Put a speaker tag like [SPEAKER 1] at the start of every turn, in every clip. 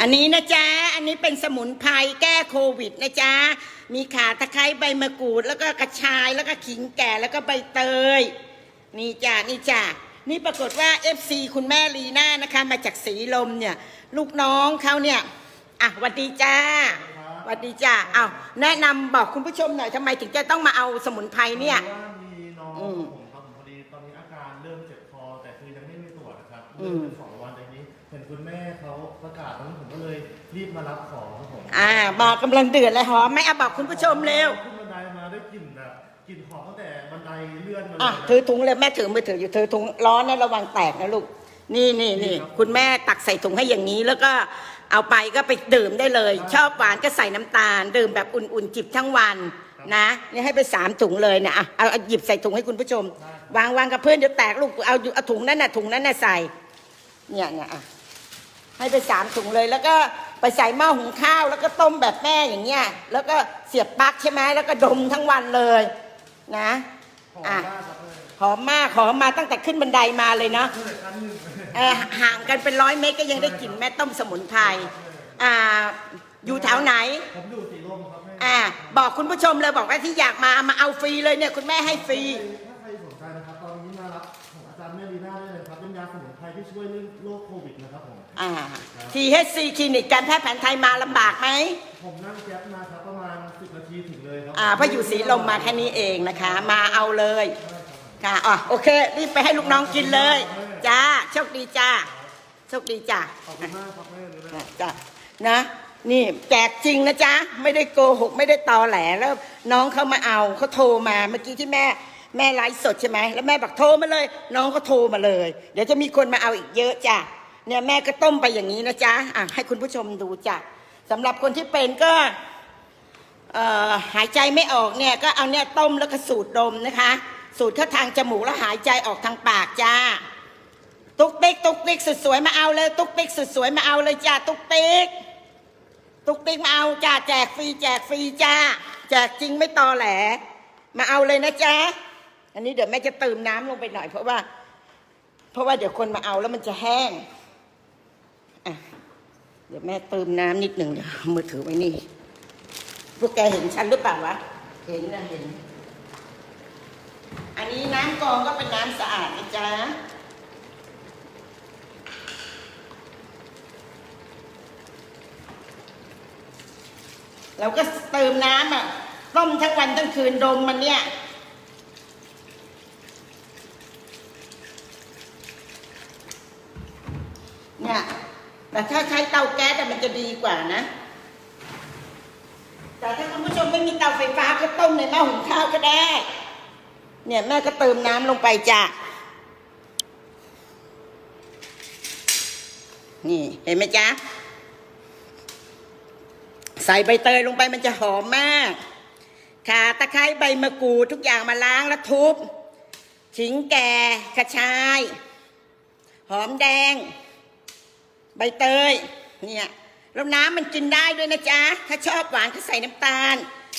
[SPEAKER 1] อันนี้นะจ๊ะ อันนี้เป็นสมุนไพรแก้โควิดนะจ๊ะ มีข่าตะไคร้ใบมะกรูด แล้วก็กระชายแล้วก็ขิงแก่แล้วก็ใบเตย นี่จ้ะนี่จ้ะนี่ปรากฏว่า FC คุณแม่ลีน่านะคะ มาจากสีลมเนี่ย ลูกน้องเขาเนี่ยอะหวัดดีจ้าหวัดดีจ้าเอาแนะนำบอกคุณผู้ชมหน่อยทำไมถึงจะต้องมาเอาสมุนไพรเนี่ย
[SPEAKER 2] พราะว่ามีน้อง
[SPEAKER 1] อืม
[SPEAKER 2] ผมครับผมพอดีตอนนี้อาการเริ่มเจ็บคอแต่คือยังไม่มีตรวจนะครับ
[SPEAKER 1] อื
[SPEAKER 2] เริ่
[SPEAKER 1] ม
[SPEAKER 2] มเป็นสอ คุณแม่เขาประกาศแล้วผมก็เลยรีบมารับของครับผม
[SPEAKER 1] อ่าบอกกำลังเดือดเลยหอมไหมอะบอกคุณผู้ชมเร็ว
[SPEAKER 2] ขึ้นบันไดมาได้กลิ่นแบบกลิ่นหอมตั้งแต่บันไดเลื่อนมาเลย
[SPEAKER 1] อะ
[SPEAKER 2] นะ
[SPEAKER 1] ถือถุงเลยแม่ถือมือถืออยู่ถือถุงร้อนนะระวังแตกนะลูกนี่นี่นี่คุณแม่ตักใส่ถุงให้อย่างนี้แล้วก็เอาไปก็ไปดื่มได้เลย ชอบหวานก็ใส่น้ำตาล ดื่มแบบอุ่นๆจิบทั้งวันนะนี่ให้ไปสามถุงเลยนะอะเอาเอาหยิบใส่ถุงให้คุณผู้ชม วางวางกับเพื่อนเดี๋ยวแตกลูกเอาเอาถุงนั้นน่ะถุงนั้นน่ะใส่เนี่ยเนี่ยอะ ให้ไปสามถุงเลย แล้วก็ไปใส่หม้อหุงข้าว แล้วก็ต้มแบบแม่อย่างเงี้ย แล้วก็เสียบปลั๊กใช่ไหมแล้วก็ดมทั้งวันเลยนะ
[SPEAKER 2] หอม
[SPEAKER 1] อะ
[SPEAKER 2] มาก
[SPEAKER 1] หอมมากหอมมาตั้งแต่ขึ้นบันไดมาเลยเนาะ
[SPEAKER 2] ตั้งแต่ชั้นหนึ่ง
[SPEAKER 1] เออห่างกันเป็นร้อยเมตรก็ยังได้กลิ่นแม่ต้มสมุนไพรอ่าอยู่แถวไหน
[SPEAKER 2] ผมอยู่สีลมครับแม่
[SPEAKER 1] อ่าบอกคุณผู้ชมเลยบอกว่าที่อยากมามาเอาฟรีเลยเนี่ยคุณแม่ให้ฟรี
[SPEAKER 2] ถ้าใครสนใจนะครับตอนนี้มารับของอาจารย์แม่ลีน่าได้เลยครับเป็นยาสมุนไพรที่ช่วยเรื่องโรคโควิดนะครับ
[SPEAKER 1] อ่า THC คลินิกการแพทย์แผนไทยมาลำบากไหม
[SPEAKER 2] ผมนั่งแก๊ปมาครับประมาณ 10 นาทีถึงเลยครั
[SPEAKER 1] อ่าเพราะอยู่สีลมมาแค่นี้เองนะคะ มาเอาเลยค่ะอะโอเค รีบไปให้ลูกน้องกินเลย จ้า โชคดีจ้า โชคดีจ้า
[SPEAKER 2] ขอบคุณมากครับแม่เลยนะ
[SPEAKER 1] จ้ะนะ นี่แจกจริงนะจ๊ะ ไม่ได้โกหก ไม่ได้ตอแหลแล้วน้องเขามาเอาเขาโทรมาเมื่อกี้ที่แม่แม่ไลฟ์สดใช่ไหมแล้วแม่บอกโทรมาเลย น้องเขาโทรมาเลย เดี๋ยวจะมีคนมาเอาอีกเยอะจ้ะ เนี่ยแม่ก็ต้มไปอย่างนี้นะจ๊ะอะให้คุณผู้ชมดูจ้ะสำหรับคนที่เป็นก็หายใจไม่ออกเนี่ยก็เอาเนี่ยต้มแล้วก็สูดดมนะคะ สูดเข้าทางจมูกแล้วหายใจออกทางปากจ้าตุ๊กติ๊กตุ๊กติ๊กสุดสวยมาเอาเลยตุ๊กติ๊กสุดสวยมาเอาเลยจ้าตุ๊กติ๊กตุ๊กติ๊กมาเอาจ้าแจกฟรีแจกฟรีจ้าแจกจริงไม่ตอแหล มาเอาเลยนะจ๊ะอันนี้เดี๋ยวแม่จะเติมน้ำลงไปหน่อยเพราะว่า เพราะว่าเดี๋ยวคนมาเอาแล้วมันจะแห้ง เดี๋ยวแม่เติมน้ำนิดหนึ่งเดี๋ยวมือถือไว้นี่ พวกแกเห็นฉันหรือเปล่าวะ เห็นนะเห็น อันนี้น้ำกองก็เป็นน้ำสะอาดนะจ๊ะเราก็เติมน้ำอะต้มทั้งวันทั้งคืนดมมันเนี่ย แต่ถ้าใช้เตาแก๊สอะมันจะดีกว่านะ แต่ถ้าคุณผู้ชม ไม่มีเตาไฟฟ้าก็ต้มในหม้อหุงข้าวก็ได้ เนี่ยแม่ก็เติมน้ำลงไปจ้ะนี่เห็นไหมจ๊ะ ใส่ใบเตยลงไปมันจะหอมมากข่าตะไคร้ใบมะกรูดทุกอย่างมาล้างแล้วทุบขิงแก่กระชาย หอมแดง ใบเตย เนี่ยแล้วน้ำมันกินได้ด้วยนะจ๊ะ ถ้าชอบหวานก็ใส่น้ำตาล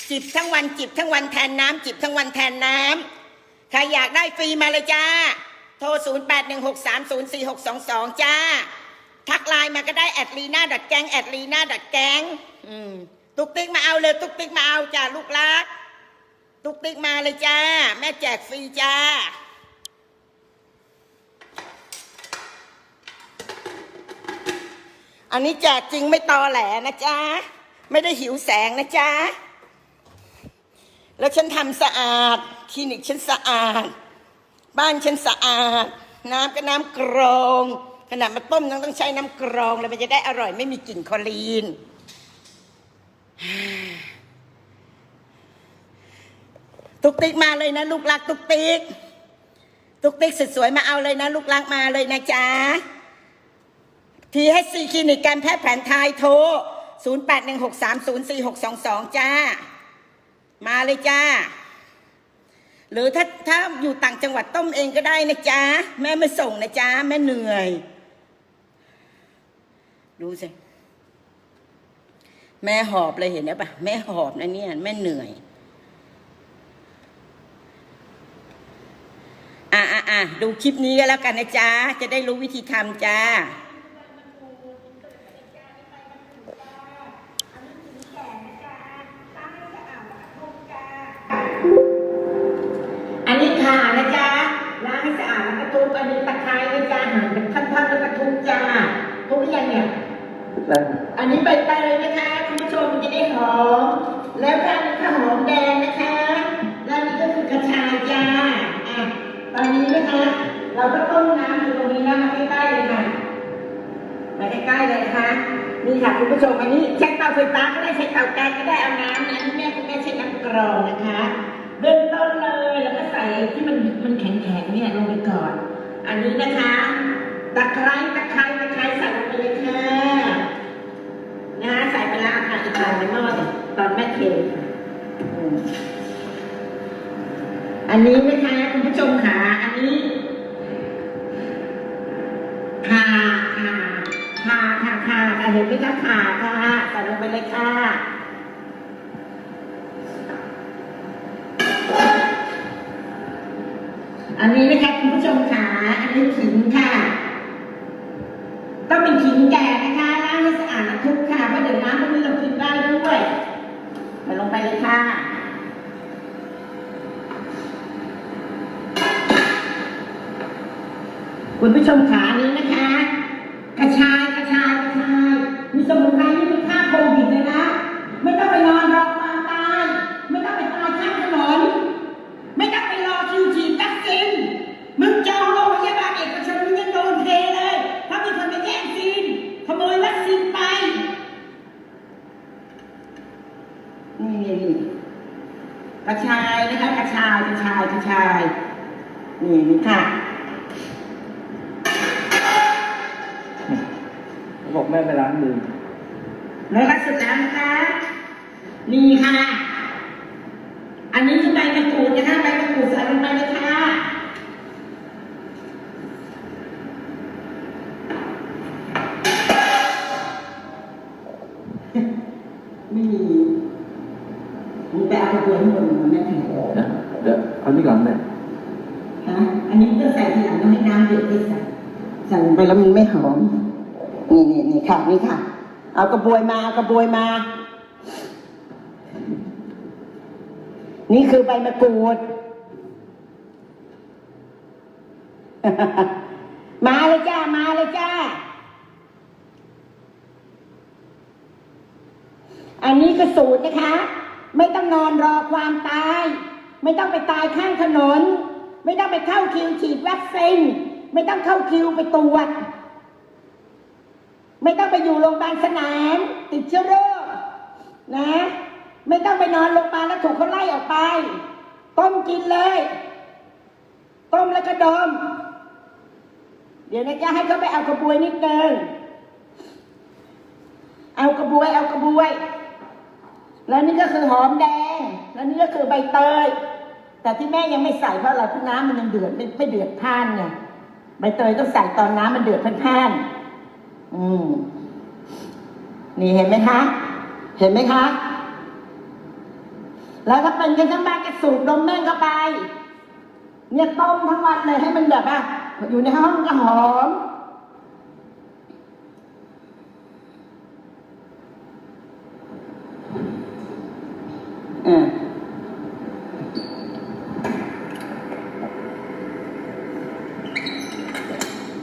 [SPEAKER 1] จิบทั้งวันจิบทั้งวันแทนน้ำจิบทั้งวันแทนน้ำใครอยากได้ฟรีมาเลยจ้า โทร 0 8 1 6 3 0 4 6 2 2 จ้า ทักไลน์มาก็ได้แอดลีน่าดัดแกงแอดลีน่าดัดแกงตุกติ๊กมาเอาเลยตุกติ๊กมาเอาจ้าลูกรัก ตุกติ๊กมาเลยจ้า แม่แจกฟรีจ้าอันนี้แจกจริงไม่ตอแหลนะจ๊ะ ไม่ได้หิวแสงนะจ๊ะ แล้วฉันทำสะอาด คลินิกฉันสะอาด บ้านฉันสะอาด น้ำก็น้ำกรองขนาดมาต้มยังต้องใช้น้ำกรอง แล้วมันจะได้อร่อยไม่มีกลิ่นคอรีน ตุกติ๊กมาเลยนะ ลูกรักตุกติ๊กตุกติ๊กสวยๆมาเอาเลยนะ ลูกรักมาเลยนะจ๊ะทีให้ซีคลินิกการแพทย์แผนไทยโทร 0 8 1 6 3 0 4 6 2 2 จ้า มาเลยจ้า หรือถ้าถ้าอยู่ต่างจังหวัดต้มเองก็ได้นะจ๊ะแม่ไม่ส่งนะจ๊ะแม่เหนื่อย ดูสิแม่หอบเลยเห็นไหมปะแม่หอบนะเนี่ยแม่เหนื่อยอะอะอะดูคลิปนี้ก็แล้วกันนะจ๊ะ จะได้รู้วิธีทำจ้า จ้าครบหรือยังเนี่ย
[SPEAKER 3] แล้ว
[SPEAKER 1] อันนี้ใบเตยนะคะคุณผู้ชมมันจะได้หอม แล้วก็อันนี้ก็หอมแดงนะคะแล้วอันนี้ก็คือกระชายจ้าอะตอนนี้นะคะ เราก็ต้มน้ำอยู่ตรงนี้นะมาใกล้ๆเลยค่ะมาใกล้ๆเลยนะคะนี่ค่ะคุณผู้ชมอันนี้ใช้เตาไฟฟ้าก็ได้ใช้เตาแก๊สก็ได้เอาน้ำเนี่ยที่แม่คุณแม่ใช้น้ำกรองนะคะเบื้องต้นเลยแล้วก็ใส่ที่มันมันแข็งๆเนี่ยลงไปก่อน อันนี้นะคะ ตะไคร้ตะไคร้ตะไคร้ใส่ลงไปเลยค่ะนะใส่ไปแล้วค่ะอีกหน่อยในหม้อนตอนแม่เทอันนี้นะคะคุณผู้ชมค่ะอันนี้ค่ะค่ะค่ะค่ะค่ะเห็นไหมคะค่ะค่ะใส่ลงไปเลยค่ะอันนี้นะคะคุณผู้ชมค่ะอันนี้ขิงค่ะ ต้องเป็นขิงแก่นะคะล้างให้สะอาดทุกค่ะเพราะเดี๋ยวน้ำพวกนี้เรากินได้ด้วยใส่ลงไปเลยค่ะคุณผู้ชมขานี้นะคะ กระชายกระชายกระชายมีสมุนไพรที่มีค่าโควิดเลยนะ ไม่ต้องไปนอนรอความตาย ไม่ต้องไปตายข้างถนน ไม่ต้องไปรอคิวฉีดวัคซีนมึงจองโรงพยาบาลเอกชนมึงยังโดนเทเลยเพราะมีคนไปแย่งซีนขโมยวัคซีนไป นี่นี่นี่กระ ชายนะคะกระชายกระชายกระชายนี่นี่ค่ะ
[SPEAKER 3] เขาบอกแม่ไปล้างมือ
[SPEAKER 1] แล้วก็สุดแล้วนะคะนี่ค่ะ อันนี้คือใบมะกรูดนะคะใบมะกรูดใส่ลงไปเลยค่ะไม่มีมึงไปเอากระบวยข้างบนมาแม่แข็ง
[SPEAKER 3] นะเดี๋ยวเอานี่ก่อนแม่
[SPEAKER 1] ฮะอันนี้ก็ใส่ทีหลังต้องให้น้ำเดือดได้ใส่ใส่ลงไปแล้วมันไม่หอม นี่นี่นี่ค่ะนี่ค่ะ เอากระบวยมาเอากระบวยมา นี่คือใบมะกรูด มาเลยจ้า มาเลยจ้า อันนี้คือสูตรนะคะ ไม่ต้องนอนรอความตาย ไม่ต้องไปตายข้างถนน ไม่ต้องไปเข้าคิวฉีดวัคซีนไม่ต้องเข้าคิวไปตรวจไม่ต้องไปอยู่โรงพยาบาลสนาม ติดเชื้อโรคนะ ไม่ต้องไปนอนโรงพยาบาลแล้วถูกเขาไล่ออกไป ต้มกินเลย ต้มแล้วก็ดม เดี๋ยวนะจะให้เขาไปเอากระบวยนิดนึงเอากระบวย เอากระบวย แล้วนี่ก็คือหอมแดง แล้วนี่ก็คือใบเตย แต่ที่แม่ยังไม่ใส่เพราะอะไรเพราะน้ำมันยังเดือดไม่ไม่เดือดพล่านไงใบเตยต้องใส่ตอนน้ำมันเดือดพล่านๆอืม นี่เห็นไหมคะ เห็นไหมคะ แล้วถ้าเป็นกันทั้งบ้านก็สูบนมแม่งเข้าไป เนี่ยต้มทั้งวันเลยให้มันแบบอะอยู่ในห้องก็หอม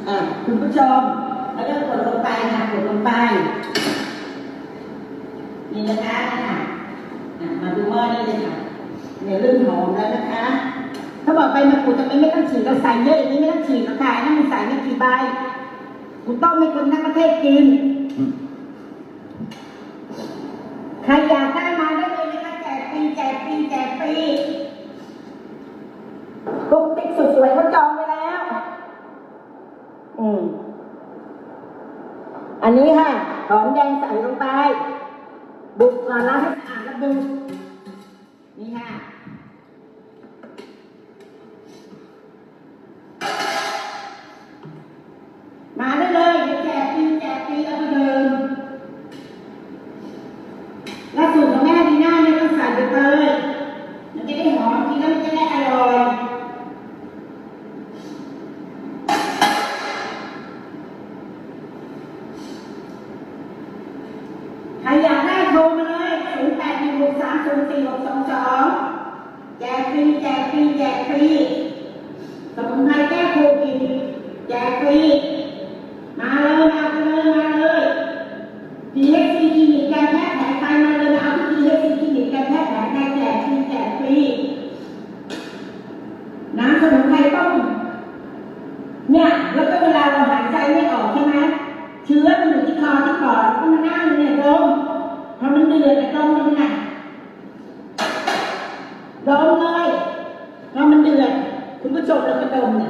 [SPEAKER 1] อ่าคุณผู้ชมแล้วก็กดลงไปค่ะกดลงไปนี่นะคะค่ะอะมาดูหม้อนี่เลยค่ะเนี่ยเริ่มหอมแล้วนะคะถ้าบอกไปมะกรูดทำไมไม่ต้องฉีกเราใส่เยอะอย่างนี้ไม่ต้องฉีกเราขายนั่นมันใส่ไม่กี่ใบกูต้มให้คนทั้งประเทศกินใครอยากได้มาได้เลยนะคะแจกฟรีแจกฟรีแจกฟรีกุ๊กติ๊กสวยๆเขาจองไว้แล้ว อืม อันนี้ค่ะ หอม แดงใส่ลงไป บุกก่อนล้างให้สะอาดแล้วดึงนี่ค่ะ มาได้เลยเดี๋ยวแจกฟรีแจกฟรีแล้วก็เดิน แล้วสูตรของแม่ดีน่าเนี่ยต้องใส่ใบเตยมันจะได้หอมกินแล้วมันจะได้อร่อย ใครอยากได้โทรมาเลย0 8 1 6 3 0 4 6 2 2 แจกฟรีแจกฟรีแจกฟรีสมุนไพรแก้โควิดแจกฟรี 我们叫人恨待我们，